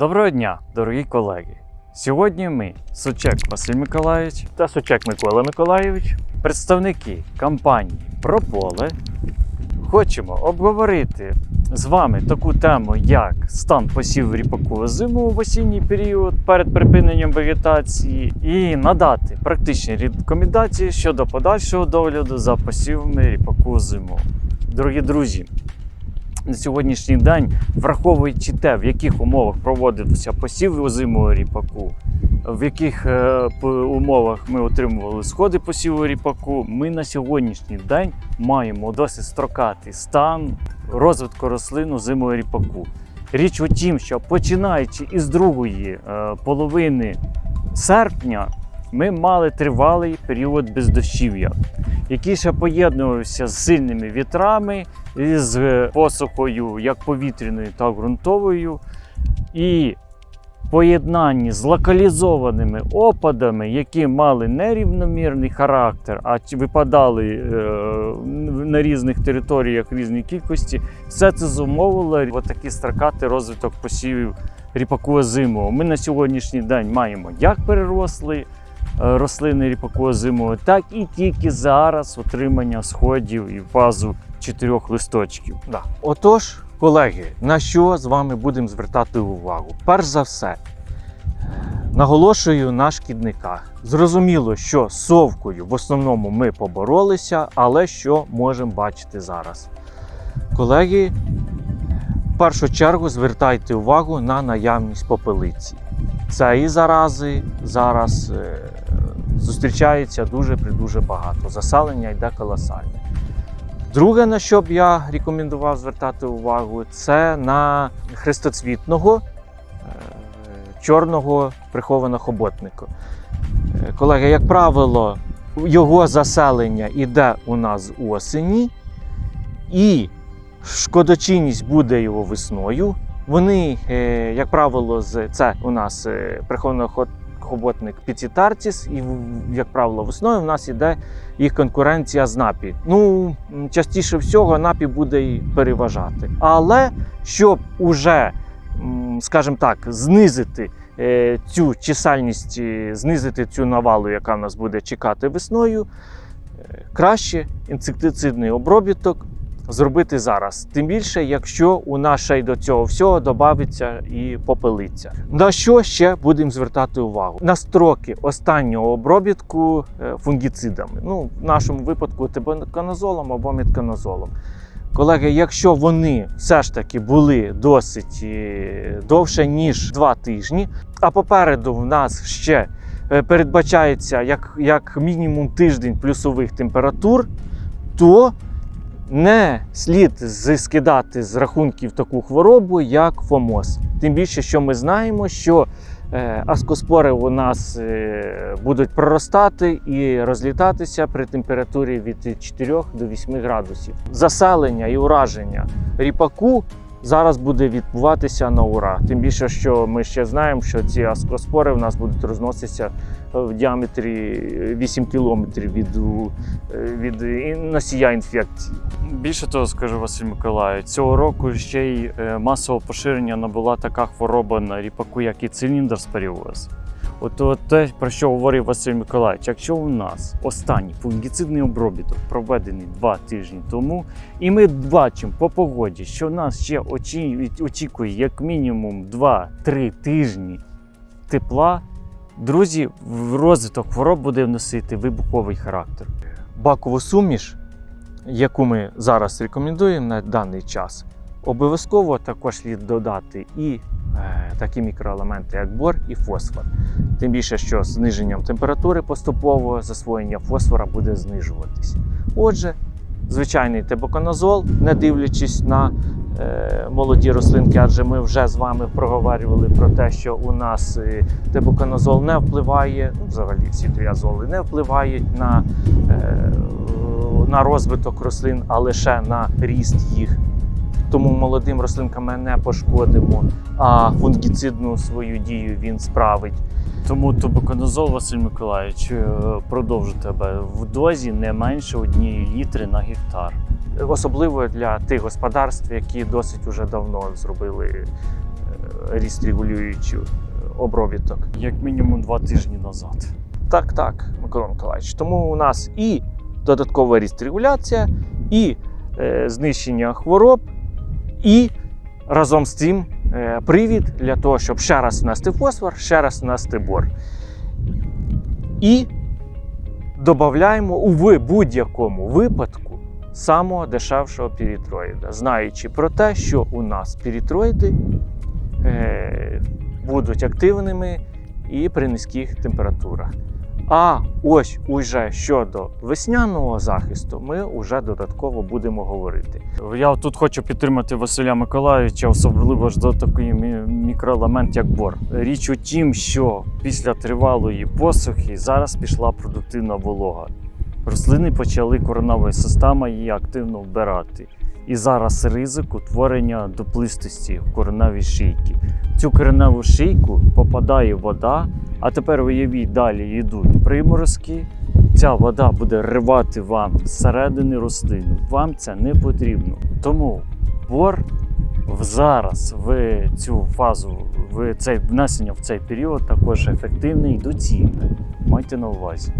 Доброго дня, дорогі колеги! Сьогодні ми, Сучек Василь Миколаївич, та Сучек Микола Миколайович. представники компанії Прополе, хочемо обговорити з вами таку тему, як стан посіву ріпаку зиму в осінній період перед припиненням вегетації, і надати практичні рекомендації щодо подальшого догляду за посівами ріпаку зиму. Дорогі друзі, на сьогоднішній день, враховуючи те, в яких умовах проводився посів озимого ріпаку, в яких е, умовах ми отримували сходи посіву ріпаку, ми на сьогоднішній день маємо досить строкатий стан розвитку рослин озимого ріпаку. Річ у тім, що починаючи із другої е, половини серпня, ми мали тривалий період бездощів'я, який ще поєднувався з сильними вітрами, із е, посухою як повітряною, так і ґрунтовою. І поєднанні з локалізованими опадами, які мали нерівномірний характер, а випадали е, на різних територіях різної кількості, все це зумовило такий строкатий розвиток посівів ріпаку озимого. Ми на сьогоднішній день маємо як переросли е, рослини ріпаку озимого, так і тільки зараз отримання сходів і фазу чотирьох листочків. Да. Отож, колеги, на що з вами будемо звертати увагу? Перш за все, наголошую на шкідниках. Зрозуміло, що совкою в основному ми поборолися, але що можемо бачити зараз? Колеги, в першу чергу звертайте увагу на наявність попелиці. Цієї зарази зараз е, зустрічається дуже дуже багато. Заселення йде колосальне. Друге, на що б я рекомендував звертати увагу, це на хрестоцвітного е, чорного прихованого хоботника. Е, Колеги, як правило, його заселення йде у нас осені, і шкодочинність буде його весною. Вони, е, як правило, це у нас прихований ход- хоботник Піцітартіс, і як правило, весною в нас іде їх конкуренція з напі. Ну, частіше всього, напі буде й переважати. Але щоб уже, скажімо так, знизити е, цю чисельність, е, знизити цю навалу, яка в нас буде чекати весною, е, краще інсектицидний обробіток зробити зараз. Тим більше, якщо у нас ще й до цього всього додається і попелиця. На що ще будемо звертати увагу? На строки останнього обробітку е, фунгіцидами. Ну, в нашому випадку тибонканозолом або метканозолом. Колеги, якщо вони все ж таки були досить е, довше, ніж 2 тижні, а попереду в нас ще е, передбачається як, як мінімум тиждень плюсових температур, то не слід скидати з рахунків таку хворобу, як ФОМОС. Тим більше, що ми знаємо, що е, аскоспори у нас е, будуть проростати і розлітатися при температурі від 4 до 8 градусів. Заселення і ураження ріпаку зараз буде відбуватися на ура. Тим більше, що ми ще знаємо, що ці аскоспори в нас будуть розноситися в діаметрі 8 кілометрів від, е, від носія інфекції. Більше того, скажу Василь Миколаївич, цього року ще й е, масового поширення набула така хвороба на ріпаку, як і циліндр споріоз. От, от те, про що говорив Василь Миколаївич, якщо у нас останній фунгіцидний обробіток проведений два тижні тому, і ми бачимо по погоді, що нас ще очікує як мінімум 2-3 тижні тепла, друзі, розвиток хвороб буде вносити вибуховий характер. Бакову суміш, яку ми зараз рекомендуємо на даний час, обов'язково також слід додати і такі мікроелементи, як бор і фосфор. Тим більше, що зниженням температури поступово засвоєння фосфора буде знижуватись. Отже, звичайний тебоконазол, не дивлячись на е, молоді рослинки, адже ми вже з вами проговорювали про те, що у нас е, тебоконазол не впливає, ну, взагалі всі тріазоли не впливають на, е, на розвиток рослин, а лише на ріст їх. Тому молодим рослинкам ми не пошкодимо, а фунгіцидну свою дію він справить. Тому тубоконозол, Василь Миколаївич, е, продовжу тебе в дозі не менше однієї літри на гектар. Особливо для тих господарств, які досить уже давно зробили е, ріст регулюючий е, обробіток. Як мінімум два тижні назад. Так, так, Микола Миколаївич. Тому у нас і додаткова ріст регуляція, і е, знищення хвороб, і разом з цим е, привід для того, щоб ще раз внести фосфор, ще раз внести бор. І додаємо у будь-якому випадку самого дешевшого пірітроїда, знаючи про те, що у нас пірітроїди е, будуть активними і при низьких температурах. А ось уже щодо весняного захисту, ми вже додатково будемо говорити. Я тут хочу підтримати Василя Миколаївича, особливо ж за такий мі- мікроелемент, як бор. Річ у тім, що після тривалої посухи зараз пішла продуктивна волога. Рослини почали коронова система її активно вбирати. І зараз ризик утворення дуплистості в кореневій шийці. Цю кореневу шийку попадає вода, а тепер уявіть, далі йдуть приморозки, ця вода буде ривати вам зсередини рослину. Вам це не потрібно. Тому бор зараз в цю фазу, в цей внесення в цей період також ефективне і доцільне. Майте на увазі.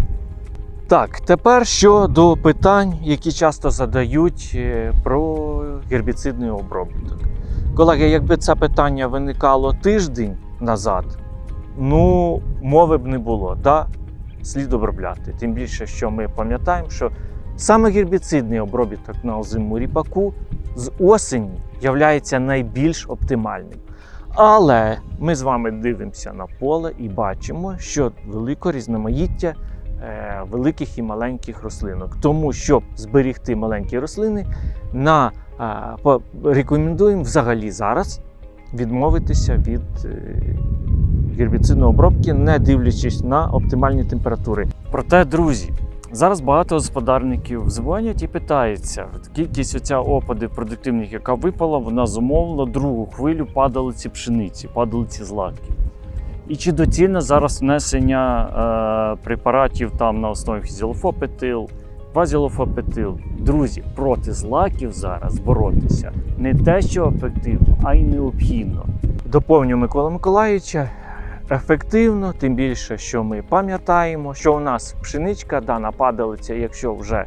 Так, тепер щодо питань, які часто задають е, про гербіцидний обробіток. Колеги, якби це питання виникало тиждень назад, ну, мови б не було. Да? Слід обробляти. Тим більше, що ми пам'ятаємо, що саме гербіцидний обробіток на озиму ріпаку з осені являється найбільш оптимальним. Але ми з вами дивимося на поле і бачимо, що велике різноманіття великих і маленьких рослинок. Тому, щоб зберігти маленькі рослини, на, е, рекомендуємо взагалі зараз відмовитися від е, гербіцидної обробки, не дивлячись на оптимальні температури. Проте, друзі, зараз багато господарників дзвонять і питаються, кількість оця опади продуктивних, яка випала, вона зумовила другу хвилю падалиці пшениці, падалиці злаків. І чи доцільне зараз внесення е, препаратів там на основі фізіолофопетил, базілофопетил? Друзі, проти злаків зараз боротися не те, що ефективно, а й необхідно. Доповню Микола Миколаївича. Ефективно, тим більше, що ми пам'ятаємо, що у нас пшеничка, дана падалиця, якщо вже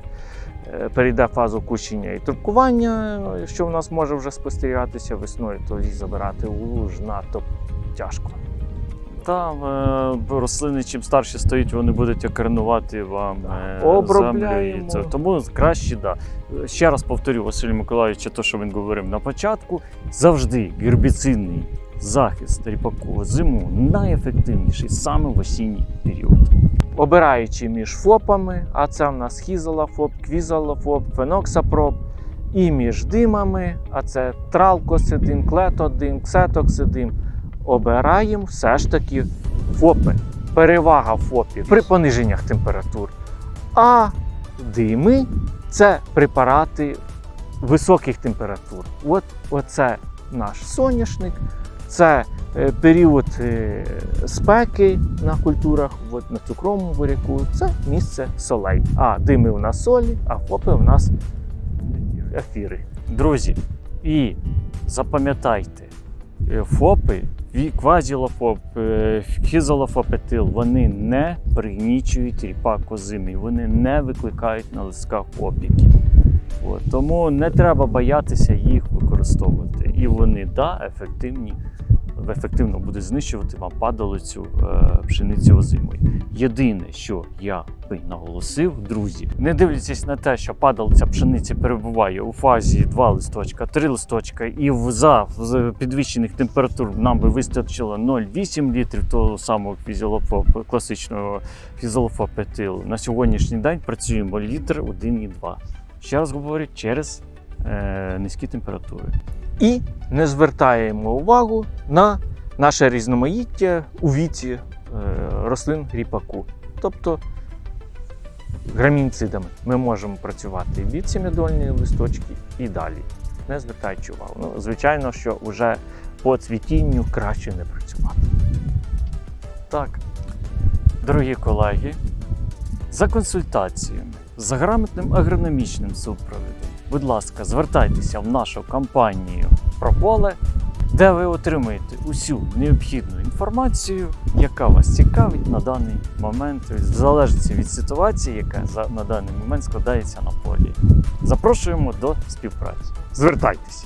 е, перейде фазу кущення і трубкування, що у нас може вже спостерігатися весною, то їх забирати луж надто тяжко. Там е, рослини, чим старші стають, вони будуть окоренувати вам е, землю. І це. Тому краще, да. Ще раз повторю Василю Миколаївичу, те, що він говорив на початку, завжди гербіцидний захист ріпаку зиму найефективніший саме в осінній період. Обираючи між ФОПами, а це в нас хізолафоп, квізолафоп, феноксапроп, і між димами, а це тралкосидим, клетодим, ксетоксидим, обираємо все ж таки ФОПи. Перевага ФОПів при пониженнях температур. А дими це препарати високих температур. От оце наш соняшник, це е, період е, спеки на культурах, от на цукровому буряку, це місце солей. А дими у нас солі, а фопи у нас ефіри. Друзі, і запам'ятайте, е, ФОПи, квазілофоп, е, хізолофопетил, вони не пригнічують ріпак озимий, вони не викликають на листках опіки. От, тому не треба боятися їх використовувати. І вони, да, ефективні, ефективно будуть знищувати вам падалицю е, пшениці озимої. Єдине, що я би наголосив, друзі, не дивлячись на те, що падалиця пшениці перебуває у фазі 2 листочка, 3 листочка, і за підвищених температур нам би вистачило 0,8 літрів того самого фізіолофо, класичного фізіолофопетилу. На сьогоднішній день працюємо літр 1,2. Ще раз говорю, через е, низькі температури. І не звертаємо увагу на наше різноманіття у віці е, рослин ріпаку. Тобто грамінцидами ми можемо працювати від сім'ядольної листочки і далі, не звертаючи увагу. Ну, звичайно, що вже по цвітінню краще не працювати. Так, дорогі колеги, за консультаціями, за грамотним агрономічним супровідом, будь ласка, звертайтеся в нашу компанію Прополе де ви отримаєте усю необхідну інформацію, яка вас цікавить на даний момент, тобто в залежності від ситуації, яка на даний момент складається на полі. Запрошуємо до співпраці. Звертайтеся.